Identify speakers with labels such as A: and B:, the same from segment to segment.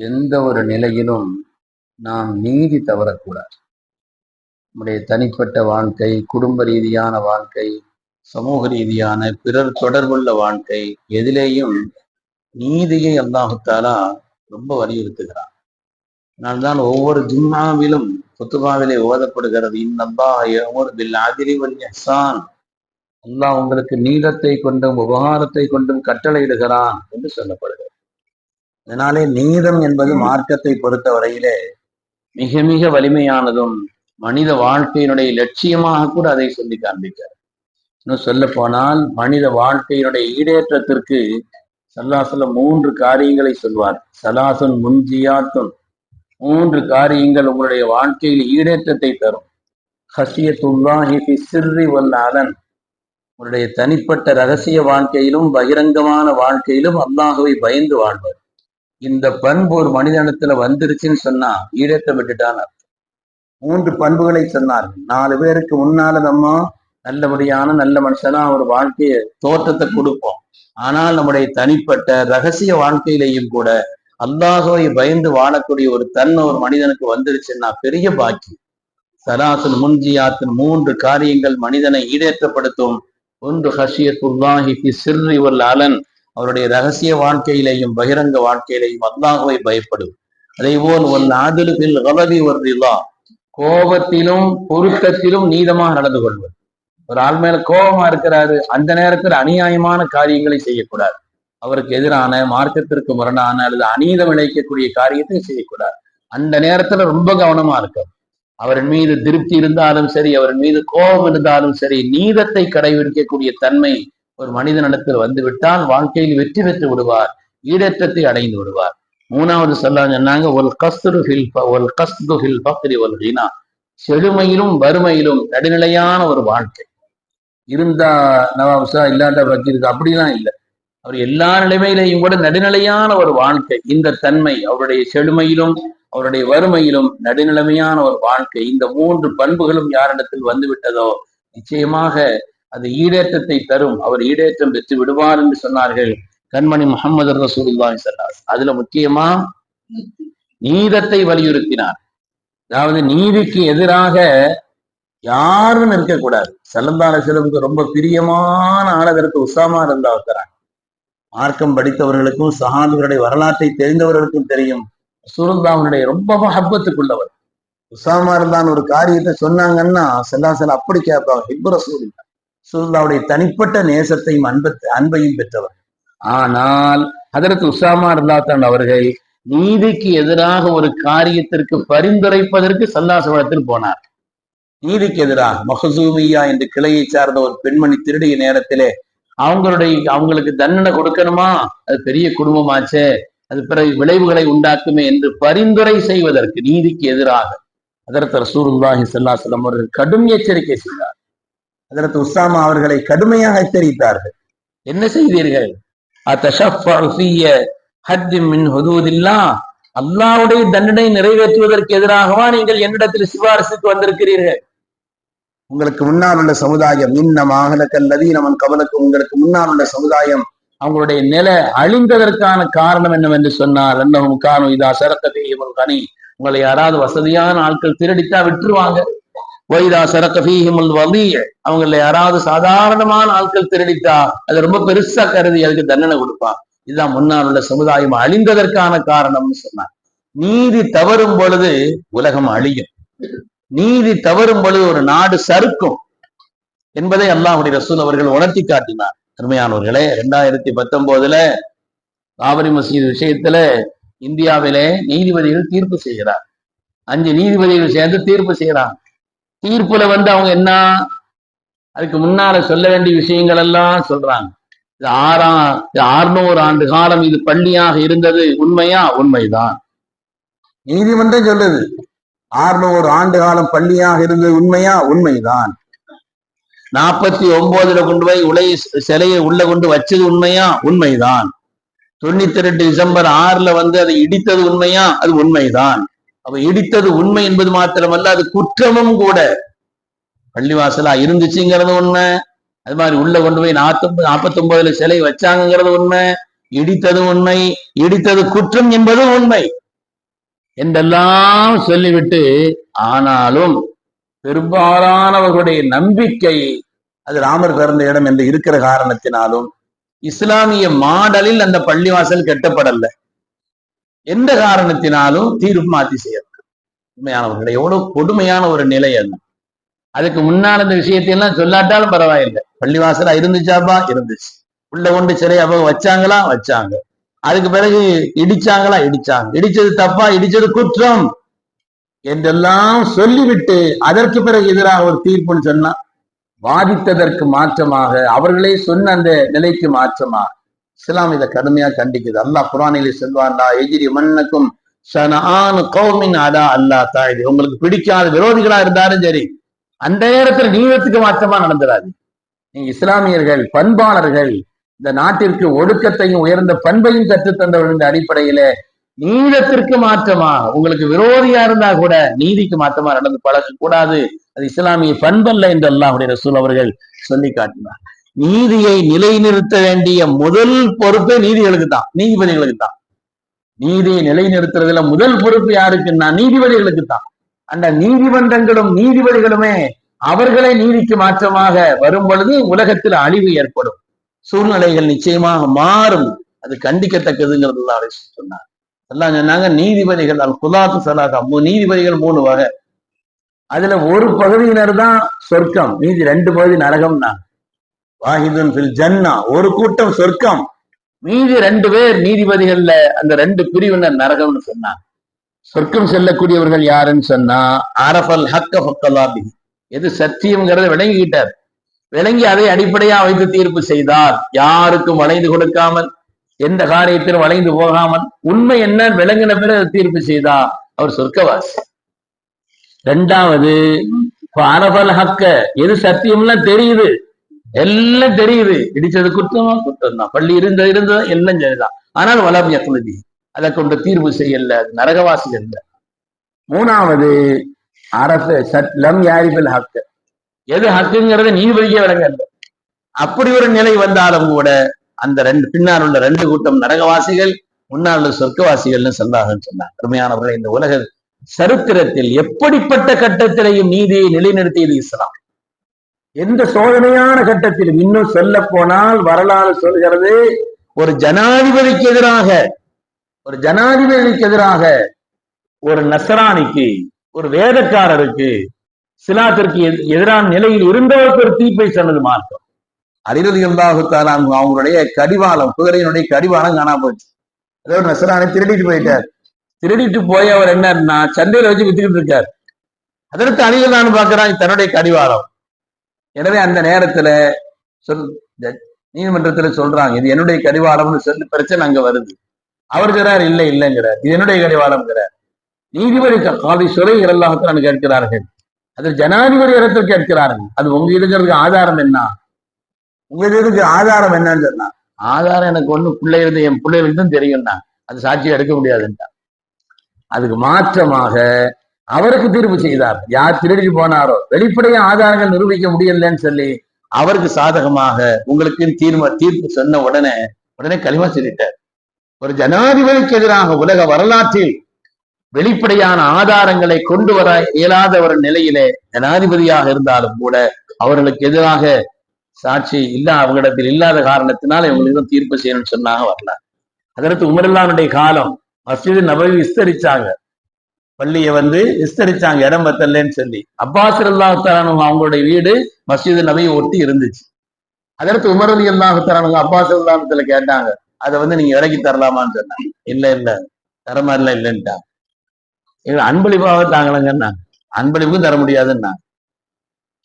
A: எந்த ஒரு நிலையிலும் நாம் நீதி தவறக்கூடாது. நம்முடைய தனிப்பட்ட வாழ்க்கை குடும்ப ரீதியான வாழ்க்கை சமூக ரீதியான பிறர் தொடர்புள்ள வாழ்க்கை எதிலேயும் நீதியை அல்லாஹுத்தாலா ரொம்ப வலியுறுத்துகிறான். அதனால்தான் ஒவ்வொரு ஜும்மாவிலும் புத்துபாவிலே ஓதப்படுகிறது இன்னல்லா அல்லாஹ் உங்களுக்கு நீளத்தை கொண்டும் உபகாரத்தை கொண்டும் கட்டளையிடுகிறான் என்று சொல்லப்படுகிறது. அதனாலே நீதம் என்பது மார்க்கத்தை பொறுத்த வரையிலே மிக மிக வலிமையானதும் மனித வாழ்க்கையினுடைய லட்சியமாக கூட அதை சொல்லி காண்பிக்கிறார். இன்னும் சொல்ல போனால் மனித வாழ்க்கையினுடைய ஈடேற்றத்திற்கு சல்லாசல மூன்று காரியங்களை சொல்வார். சலாசன் முன்ஜியாத்துன் மூன்று காரியங்கள் உங்களுடைய வாழ்க்கையில் ஈடேற்றத்தை தரும். ஹசியத்துல்லாஹி ஃபி சிர்ரி உங்களுடைய தனிப்பட்ட ரகசிய வாழ்க்கையிலும் பகிரங்கமான வாழ்க்கையிலும் அல்லாஹுவை பயந்து வாழ்வர். இந்த பண்பு ஒரு மனிதனத்துல வந்துருச்சுன்னு சொன்னா ஈழத்தை விட்டுட்டான் மூன்று பண்புகளை சொன்னார்கள் நாலு பேருக்கு முன்னால நம்ம நல்லபடியான நல்ல மனுஷனா ஒரு வாழ்க்கைய தோற்றத்தை கொடுப்போம். ஆனால் நம்முடைய தனிப்பட்ட ரகசிய வாழ்க்கையிலையும் கூட அல்லாஹுவை பயந்து வாழக்கூடிய ஒரு தன்மை ஒரு மனிதனுக்கு வந்துருச்சுன்னா பெரிய பாக்கி சராசன் முன்ஜியாத்தின் மூன்று காரியங்கள் மனிதனை ஈடேற்றப்படுத்தும். ஒன்று ஹஷியத்துல்லாஹி ஃபி சிர்ரி வல் அலன். அவருடைய ரகசிய வாழ்க்கையிலையும் பகிரங்க வாழ்க்கையிலையும் அல்லாஹுவை பயப்படும். அதே போல் ஒன் ஆதிலுபில் கலவி ஒரு கோபத்திலும் பொருத்தத்திலும் நீதமாக நடந்து கொள்வது. ஒரு ஆள் மேல கோபமா இருக்கிறாரு அந்த நேரத்தில் அநியாயமான காரியங்களை செய்யக்கூடாது. அவருக்கு எதிரான மார்க்கத்திற்கு முரணான அல்லது அநீதம் இழைக்கக்கூடிய காரியத்தை செய்யக்கூடாது. அந்த நேரத்துல ரொம்ப கவனமா இருக்கும் அவரின் மீது திருப்தி இருந்தாலும் சரி அவரின் மீது கோபம் இருந்தாலும் சரி நீதத்தை கடைபிடிக்கக்கூடிய தன்மை ஒரு மனிதனிடத்தில் வந்துவிட்டால் வாழ்க்கையில் வெற்றி பெற்று விடுவார் ஈடேற்றத்தை அடைந்து விடுவார். மூணாவது சொல்ல சொன்னாங்க ஒரு கஸ்து ஹில் ஒரு கஸ்து ஹில் பக்ரி ஒல் ஹீனா செழுமையிலும் வறுமையிலும் நடுநிலையான ஒரு வாழ்க்கை. இருந்தா நவாப்சா இல்லாத பக்திருக்கு அப்படிலாம் இல்லை. அவர் எல்லா நிலைமையிலையும் கூட நடுநிலையான ஒரு வாழ்க்கை. இந்த தன்மை அவருடைய செழுமையிலும் அவருடைய வறுமையிலும் நடுநிலைமையான ஒரு வாழ்க்கை. இந்த மூன்று பண்புகளும் யாரிடத்தில் வந்து விட்டதோ நிச்சயமாக அது ஈடேற்றத்தை தரும். அவர் ஈடேற்றம் பெற்று விடுவார் என்று சொன்னார்கள் கண்மணி முகமது ரசூலுல்லாஹி சொன்னார் அதுல முக்கியமா நீதத்தை வலியுறுத்தினார். அதாவது நீதிக்கு எதிராக யாரும் இருக்கக்கூடாது. செல்லந்தான செலவுக்கு ரொம்ப பிரியமான ஆளதற்கு உசாமா இருந்தா வைக்கிறாங்க. மார்க்கம் படித்தவர்களுக்கும் சஹாபிகளுடைய வரலாற்றை தெரிந்தவர்களுக்கும் தெரியும். சுருந்தாவுடைய ரொம்ப ஹப்பத்துக்குள்ளவர் உசாமா இருந்தான் ஒரு காரியத்தை சொன்னாங்கன்னா செல்லாசல் அப்படி கேட்பாங்க. ஹிப்ரசூல் இல்லை சுருந்தாவுடைய தனிப்பட்ட நேசத்தையும் அன்பத்தை அன்பையும் பெற்றவர். ஆனால் அதற்கு உசாமா இருந்தாத்தான் அவர்கள் நீதிக்கு எதிராக ஒரு காரியத்திற்கு பரிந்துரைப்பதற்கு சல்லாசவனத்தில் போனார். நீதிக்கு எதிராக மஹசூமியா என்ற கிளையை சார்ந்த ஒரு பெண்மணி திருடிய நேரத்திலே அவங்களுடைய அவங்களுக்கு தண்டனை கொடுக்கணுமா? அது பெரிய குடும்பமாச்சே. அது பிறகு விளைவுகளை உண்டாக்குமே என்று பரிந்துரை செய்வதற்கு நீதிக்கு எதிராக அதற்கு ரசூருல்லாஹி ஸல்லல்லாஹு அவர்கள் கடும் எச்சரிக்கை செய்தார். அதற்கு உஸ்தாமா அவர்களை கடுமையாக எச்சரித்தார்கள். என்ன செய்தீர்கள்? அல்லாஹ்வுடைய தண்டனை நிறைவேற்றுவதற்கு எதிராகவா நீங்கள் என்னிடத்தில் சிபாரிசுக்கு வந்திருக்கிறீர்கள்? உங்களுக்கு முன்னால் உள்ள சமுதாயம் இன்னமாக கல்லதி நமன் கவலுக்கு உங்களுக்கு முன்னால் உள்ள சமுதாயம் அவங்களுடைய நிலை அழிந்ததற்கான காரணம் என்னவென்று சொன்னால் என்னவும் காணும் இதா சரக்கதீஹிமுல் கனி. உங்களை யாராவது வசதியான ஆட்கள் திருடித்தா விட்டுருவாங்க. வைதா சரக்க ஃபீஹிமுல் வலிய அவங்கள யாராவது சாதாரணமான ஆட்கள் திருடித்தா அது ரொம்ப பெருசா கருதி அதுக்கு தண்டனை கொடுப்பான் இதுதான் முன்னால் உள்ள சமுதாயம் அழிந்ததற்கான காரணம்னு சொன்னார் நீதி தவறும் பொழுது உலகம் அழியும். நீதி தவறும் பொழுது ஒரு நாடு சறுக்கும் என்பதை அல்லாஹுடைய ரசூல் அவர்கள் உணர்த்தி காட்டினார். அருமையானவர்களே ரெண்டாயிரத்தி பத்தொன்பதுல பாபரி மசீது விஷயத்துல இந்தியாவிலே நீதிபதிகள் தீர்ப்பு செய்கிறார். அஞ்சு நீதிபதிகள் சேர்ந்து தீர்ப்பு செய்யறாங்க தீர்ப்புல வந்து அவங்க என்ன? அதுக்கு முன்னால சொல்ல வேண்டிய விஷயங்கள் எல்லாம் சொல்றாங்க. இது ஆறாம் இது அறுநூறு ஆண்டு காலம் இது பள்ளியாக இருந்தது. உண்மையா? உண்மைதான். நீதிமன்றம் சொல்லுது. ஆறுநூறு ஆண்டு காலம் பள்ளியாக இருந்தது உண்மையா? உண்மைதான். நாற்பத்தி ஒன்பதுல கொண்டு போய் உலை சிலையை உள்ள கொண்டு வச்சது உண்மையா? உண்மைதான். தொண்ணூத்தி ரெண்டு டிசம்பர் ஆறுல வந்து அதை இடித்தது உண்மையா? அது உண்மைதான். அப்ப இடித்தது உண்மை என்பது மாத்திரமல்ல அது குற்றமும் கூட. பள்ளிவாசலா இருந்துச்சுங்கிறது உண்மை. அது மாதிரி உள்ள கொண்டு போய் நாற்பத்தி நாற்பத்தி ஒன்பதுல சிலை வச்சாங்கிறது உண்மை. இடித்தது உண்மை. இடித்தது குற்றம் என்பதும் உண்மை. என்றெல்லாம் சொல்லிவிட்டு ஆனாலும் பெரும்பாலானவர்களுடைய நம்பிக்கை அது ராமர் பிறந்த இடம் என்று இருக்கிற காரணத்தினாலும் இஸ்லாமிய மாடலில் அந்த பள்ளிவாசல் கெட்டப்படல. எந்த காரணத்தினாலும் தீர்ப்பு மாத்தி செய்யறது. உண்மையானவர்கள் எவ்வளவு கொடுமையான ஒரு நிலை அது. அதுக்கு முன்னால் இந்த விஷயத்தை எல்லாம் சொல்லாட்டாலும் பரவாயில்லை. பள்ளிவாசலா இருந்துச்சாப்பா? இருந்துச்சு. உள்ள கொண்டு சிறை அவங்க வச்சாங்களா? வச்சாங்க. அதுக்கு பிறகு இடிச்சாங்களா? இடிச்சாங்க. இடிச்சது தப்பா? இடிச்சது குற்றம்? என்றெல்லாம் சொல்லிவிட்டு அதற்கு பிறகு எதிராக ஒரு தீர்ப்புன்னு சொன்னா வாதித்ததற்கு மாற்றமாக அவர்களே சொன்ன அந்த நிலைக்கு மாற்றமாக இஸ்லாம் இதை கடுமையா கண்டிக்குது. அல்லாஹ் குரானிலே சொல்வான்டா எஜிரி மன்னக்கும் சனான் கௌமின் அதா அல்லா தாயுது. உங்களுக்கு பிடிக்காத விரோதிகளா இருந்தாலும் சரி அந்த நேரத்தில் நீளத்துக்கு மாற்றமா நடந்துடாது நீங்க இஸ்லாமியர்கள் பண்பாளர்கள் இந்த நாட்டிற்கு ஒடுக்கத்தையும் உயர்ந்த பண்பையும் கற்றுத்தந்தவர்கள் இந்த அடிப்படையில நீளத்திற்கு மாற்றமா உங்களுக்கு விரோதியா இருந்தா கூட நீதிக்கு மாற்றமா நடந்து பழக கூடாது அது இஸ்லாமிய பண்பல்ல என்றெல்லாம் அவருடைய ரசூல் அவர்கள் சொல்லி காட்டினார். நீதியை நிலைநிறுத்த வேண்டிய முதல் பொறுப்பே நீதிகளுக்கு தான் நீதிபதிகளுக்கு தான் நீதியை நிலைநிறுத்துறதுல முதல் பொறுப்பு யாருக்குன்னா நீதிபதிகளுக்கு தான் அந்த நீதிமன்றங்களும் நீதிபதிகளுமே அவர்களே நீதிக்கு மாற்றமாக வரும் பொழுது உலகத்தில் அழிவு ஏற்படும். சூழ்நிலைகள் நிச்சயமாக மாறும். அது கண்டிக்கத்தக்கதுங்கிறது தான் சொன்னார். எல்லாம் சொன்னாங்க நீதிபதிகள் அல் குலாத்து சலாகா நீதிபதிகள் மூணு வகை அதுல ஒரு பகுதியினர் தான் சொர்க்கம். மீதி ரெண்டு பகுதி நரகம்னாங்க வாஹிதுன் ஃபில் ஜன்னா. ஒரு கூட்டம் சொர்க்கம். மீதி ரெண்டு பேர் நீதிபதிகள்ல அந்த ரெண்டு பிரிவினர் நரகம்னு சொன்னாங்க. சொர்க்கம் செல்லக்கூடியவர்கள் யாருன்னு சொன்னா அரபல் ஹக்க எது சத்தியம்ங்கிறத விளங்கிக்கிட்டார். விளங்கி அதை அடிப்படையா வைத்து தீர்ப்பு செய்தார். யாருக்கும் வளைந்து கொடுக்காமல் எந்த காரியத்திலும் வளைந்து போகாமல் உண்மை என்ன விளங்கின பிறகு தீர்ப்பு செய்தா அவர் சொர்க்கவாசி. ரெண்டாவது அரபல் ஹக்க எது சத்தியம்லாம் தெரியுது. எல்லாம் தெரியுது. இடிச்சது குற்றமா குற்றம் தான் பள்ளி இருந்த இருந்தது எல்லாம் சரிதான். ஆனால் வளம் யக்னதி அதை கொண்டு தீர்வு செய்யல. நரகவாசி அல்ல. மூணாவது அரசு லம் யாரிபல் ஹக்கு? எது ஹக்குங்கிறத நீதிபதியே விளங்கல்ல அப்படி ஒரு நிலை வந்தாலும் கூட அந்த ரெண்டு பின்னால் உள்ள ரெண்டு கூட்டம் நரகவாசிகள் முன்னால் உள்ள சொர்க்கவாசிகள்னு சொன்னார்கள் சொன்னார் அருமையானவர்கள் இந்த உலக சரித்திரத்தில் எப்படிப்பட்ட கட்டத்திலையும் நீதியை நிலைநிறுத்தியது இஸ்லாம். எந்த சோதனையான கட்டத்திலும் இன்னும் சொல்ல போனால் வரலாறு சொல்கிறது ஒரு ஜனாதிபதிக்கு எதிராக ஒரு ஜனாதிபதிக்கு எதிராக ஒரு நசராணிக்கு ஒரு வேதக்காரருக்கு சிலாத்திற்கு எதிரான நிலையில் இருந்தவருக்கு ஒரு தீப்பை சொன்னது மார்க்கம் அரிரதி அல்லாஹுத்தாலா அவங்களுடைய கடிவாளம் குதிரையினுடைய கடிவாளம் காணா போச்சு அதே ஒரு நசராணி திருடிட்டு போயிட்டார். திருடிட்டு போய் அவர் என்னன்னா சந்தையில வச்சு வித்துக்கிட்டு இருக்கார். அதற்கு அணிகளான்னு பாக்குறாங்க தன்னுடைய கடிவாளம். எனவே அந்த நேரத்துல சொல் நீதிமன்றத்துல சொல்றாங்க இது என்னுடைய கடிவாளம்னு சொல்லி பிரச்சனை அங்க வருது. அவர் சொல்றாரு இல்லை இல்லைங்கிறார். இது என்னுடைய கடிவாளம்ங்கிறார். நீதிபதி காதி சுரைகள் எல்லாத்தான் கேட்கிறார்கள். அது ஜனாதிபதி இடத்தில் கேட்கிறார்கள். அது உங்க இருக்கிறதுக்கு ஆதாரம் என்ன? உங்க இதுக்கு ஆதாரம் என்னன்னு சொன்னா ஆதாரம் எனக்கு ஒண்ணு பிள்ளைகளுக்கு என் பிள்ளைகளுக்கு தான் தெரியும்னா அது சாட்சியம் எடுக்க முடியாதுன்னா அதுக்கு மாற்றமாக அவருக்கு தீர்ப்பு செய்தார். யார் திருடி போனாரோ வெளிப்படையா ஆதாரங்கள் நிரூபிக்க முடியலன்னு சொல்லி அவருக்கு சாதகமாக உங்களுக்கு தீர்ம தீர்ப்பு சொன்ன உடனே உடனே களிமா சொல்லிட்டார். ஒரு ஜனாதிபதிக்கு எதிராக உலக வரலாற்றில் வெளிப்படையான ஆதாரங்களை கொண்டு வர இயலாத ஒரு நிலையிலே ஜனாதிபதியாக இருந்தாலும் கூட அவர்களுக்கு எதிராக சாட்சி இல்ல அவங்களிடத்தில் இல்லாத காரணத்தினால் இவங்களுக்கு தீர்ப்பு செய்யணும்னு சொன்னாங்க வரல அதற்கு உமரல்லானுடைய காலம் மஸ்ஜிது நபவி விஸ்தரிச்சாங்க. பள்ளியை வந்து விஸ்தரிச்சாங்க இடம் பத்தலன்னு சொல்லி. அப்பாஸ் அல்லாஹாலும் அவங்களுடைய வீடு மஸ்ஜிது நபையை ஒட்டி இருந்துச்சு. அதற்கு உமர் அலி அல்லாஹாலுங்க அப்பாஸ் அல்லாஹத்துல கேட்டாங்க அதை வந்து நீங்க இறக்கி தரலாமான்னு சொன்னாங்க. இல்ல இல்ல. தரமாரில மாதிரிலாம் இல்லைன்ட்டாங்க அன்பளிப்பாக தாங்களங்கன்னாங்க அன்பளிப்பும் தர முடியாதுன்னா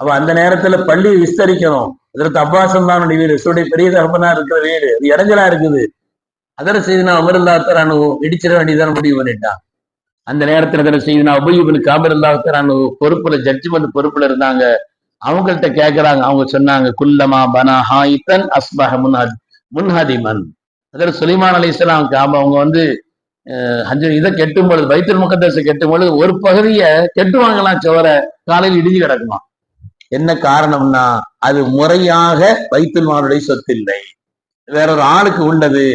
A: அப்ப அந்த நேரத்துல பள்ளி விஸ்தரிக்கணும். இதற்கு அப்பாஸ் அல்லானுடைய வீடு சுடைய பெரிய தகப்பனா இருக்கிற வீடு அது இடைஞ்சலா இருக்குது. அதர செய்தினா அமருல்லா தரானு இடிச்சிட வேண்டியதான முடிவு பண்ணிட்டான் அந்த நேரத்துல அதில் செய்தினா உபயோகம் காபர் அல்லா தரானு பொறுப்புல ஜட்ஜ்மெண்ட் பொறுப்புல இருந்தாங்க. அவங்கள்ட்ட கேட்கறாங்க அவங்க சொன்னாங்க குல்லமா பனா ஹாயித்தன் அஸ்பஹ முன்ஹத் முன்ஹதிமன். அதில் சுலைமான் அலி இஸ்லாம் அவங்க வந்து அஞ்சு இதை கெட்டும் பொழுது வைத்தல் முகத்தரசு கெட்டும் பொழுது ஒரு பகுதியை கெட்டுவாங்களாம் சுவர காலையில் இடிஞ்சு கிடக்குமா என்ன காரணம்னா அது முறையாக வைத்துல்மானுடைய சொத்து இல்லை வேற ஒரு ஆளுக்கு உள்ளது.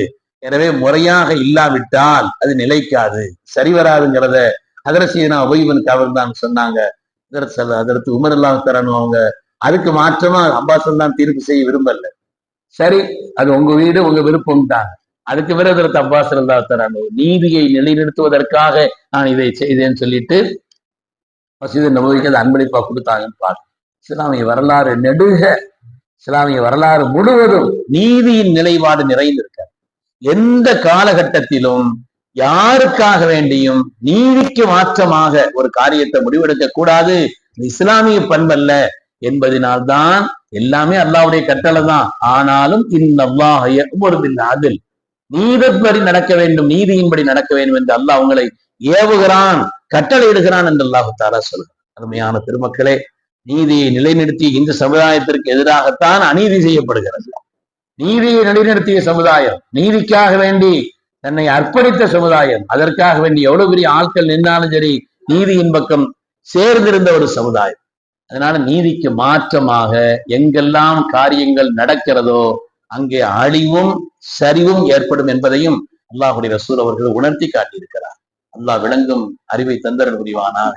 A: எனவே முறையாக இல்லாவிட்டால் அது நிலைக்காது. சரி வராதுங்கிறத அதரசியனா ஒய்வன் கவர் தான் சொன்னாங்க. அதற்கு உமர் இல்லாம தரணும் அவங்க அதுக்கு மாற்றமா அம்பாசன் தான் தீர்ப்பு செய்ய விரும்பல. சரி அது உங்க வீடு உங்க விருப்பம் தான். அதுக்கு பிறகு அதற்கு அப்பாஸ் அல்லா தரானோ நீதியை நிலைநிறுத்துவதற்காக நான் இதை செய்தேன்னு சொல்லிட்டு மசீது நபவிக்கு அது அன்பளிப்பா கொடுத்தாங்கன்னு பார்த்து இஸ்லாமிய வரலாறு நெடுக. இஸ்லாமிய வரலாறு முழுவதும் நீதியின் நிலைப்பாடு நிறைந்திருக்கு. எந்த காலகட்டத்திலும் யாருக்காக வேண்டியும் நீதிக்கு மாற்றமாக ஒரு காரியத்தை முடிவெடுக்க கூடாது. இஸ்லாமிய பண்பல்ல என்பதனால்தான் எல்லாமே அல்லாவுடைய கட்டளை தான். ஆனாலும் இன்னல்லாஹ் அதில். நீதப்படி நடக்க வேண்டும் நீதியின்படி நடக்க வேண்டும் என்று அல்லாஹ் உங்களை ஏவுகிறான் கட்டளை இடுகிறான் என்று அல்லாஹு தாரா சொல்கிறார் அருமையான பெருமக்களே நீதியை நிலைநிறுத்தி இந்த சமுதாயத்திற்கு எதிராகத்தான் அநீதி செய்யப்படுகிறது. நீதியை நிலைநிறுத்திய சமுதாயம். நீதிக்காக வேண்டி தன்னை அர்ப்பணித்த சமுதாயம். அதற்காக வேண்டி எவ்வளவு பெரிய ஆட்கள் நின்றாலும் சரி நீதியின் பக்கம் சேர்ந்திருந்த ஒரு சமுதாயம். அதனால நீதிக்கு மாற்றமாக எங்கெல்லாம் காரியங்கள் நடக்கிறதோ அங்கே அழிவும் சரிவும் ஏற்படும் என்பதையும் அல்லாஹுடைய ரசூல் அவர்கள் உணர்த்தி காட்டியிருக்கிறார். அல்லாஹ் விளங்கும் அறிவை தந்தரன் புரிவானாக.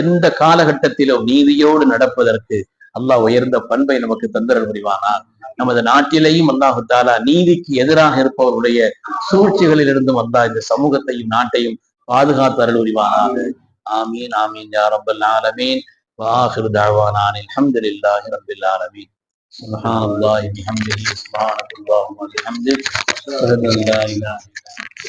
A: எந்த காலகட்டத்திலும் நீதியோடு நடப்பதற்கு அல்லாஹ் உயர்ந்த பண்பை நமக்கு தந்தரன் புரிவானார் நமது நாட்டிலேயும் அல்லாஹு தாலா நீதிக்கு எதிராக இருப்பவர்களுடைய சூழ்ச்சிகளில் இருந்தும் அல்லாஹ் இந்த சமூகத்தையும் நாட்டையும் பாதுகாத்து அருள் புரிவானாக ஆமீன் ஆமீன் யா ரப்பல் ஆலமீன் وآخر دعوانا عن الحمد لله رب العالمين سبحان الله بحمده سبحانك اللهم وبحمدك أشهد أن لا إله إلا أنت